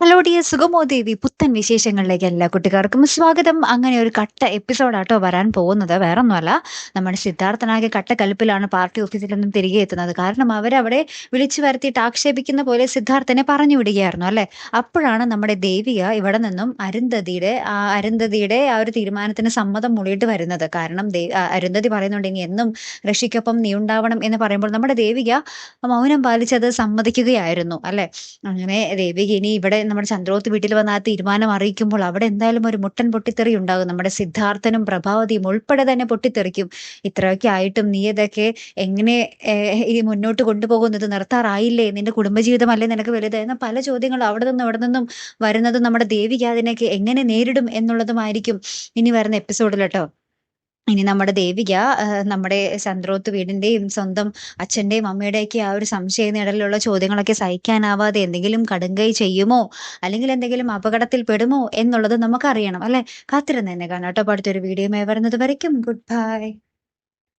Hello dear സുഗമോ ദേവി പുത്തൻ വിശേഷങ്ങളിലേക്ക് എല്ലാ കുട്ടികാർക്കും സ്വാഗതം. അങ്ങനെ ഒരു കട്ട എപ്പിസോഡാട്ടോ വരാൻ പോകുന്നത്. വേറൊന്നുമല്ല നമ്മുടെ സിദ്ധാർത്ഥനാകെ കട്ട കലിപ്പിലാണ് പാർട്ടി ഓഫീസിൽ നിന്നും തിരികെ എത്തുന്നത്. കാരണം അവരവിടെ വിളിച്ചു വരുത്തിയിട്ട് ആക്ഷേപിക്കുന്ന പോലെ സിദ്ധാർത്ഥനെ പറഞ്ഞു വിടുകയായിരുന്നു അല്ലെ? അപ്പോഴാണ് നമ്മുടെ ദേവിക ഇവിടെ നിന്നും അരുന്ധതിയുടെ ആ അരുന്ധതിയുടെ ആ ഒരു തീരുമാനത്തിന് സമ്മതം മൂളിയിട്ട് വരുന്നത്. കാരണം അരുന്ധതി പറയുന്നുണ്ട് ഇനി എന്നും ഋഷിക്കൊപ്പം നീ ഉണ്ടാവണം എന്ന് പറയുമ്പോൾ നമ്മുടെ ദേവിക മൗനം പാലിച്ചത് സമ്മതിക്കുകയായിരുന്നു അല്ലെ? അങ്ങനെ ദേവിക ഇനി ഇവിടെ നമ്മുടെ ചന്ദ്രോത്ത് വീട്ടിൽ വന്ന് ആ തീരുമാനം അറിയിക്കുമ്പോൾ അവിടെ എന്തായാലും ഒരു മുട്ടൻ പൊട്ടിത്തെറി ഉണ്ടാകും. നമ്മുടെ സിദ്ധാർത്ഥനും പ്രഭാവതിയും ഉൾപ്പെടെ തന്നെ പൊട്ടിത്തെറിക്കും. ഇത്രയൊക്കെ ആയിട്ടും നീ ഇതൊക്കെ എങ്ങനെ ഈ മുന്നോട്ട് കൊണ്ടുപോകുന്നത് നിർത്താറായില്ലേ? നിന്റെ കുടുംബജീവിതം അല്ലേ നിനക്ക് വലുത്? എന്ന പല ചോദ്യങ്ങളും അവിടെ നിന്നും അവിടെ നിന്നും വരുന്നതും നമ്മുടെ ദേവിക അതിനൊക്കെ എങ്ങനെ നേരിടും എന്നുള്ളതുമായിരിക്കും ഇനി വരുന്ന എപ്പിസോഡിൽ കേട്ടോ. ഇനി നമ്മുടെ ദേവിക നമ്മുടെ ചന്ദ്രോത്ത് വീടിന്റെയും സ്വന്തം അച്ഛന്റെയും അമ്മയുടെയൊക്കെ ആ ഒരു സംശയ നിഴലിലുള്ള ചോദ്യങ്ങളൊക്കെ സഹിക്കാനാവാതെ എന്തെങ്കിലും കടുങ്കൈ ചെയ്യുമോ? അല്ലെങ്കിൽ എന്തെങ്കിലും അപകടത്തിൽ പെടുമോ എന്നുള്ളത് നമുക്കറിയണം അല്ലെ? കാത്തിരുന്ന് തന്നെ കാണാം കേട്ടോ. അടുത്തൊരു വീഡിയോ വരുന്നത് വരയ്ക്കും. Good bye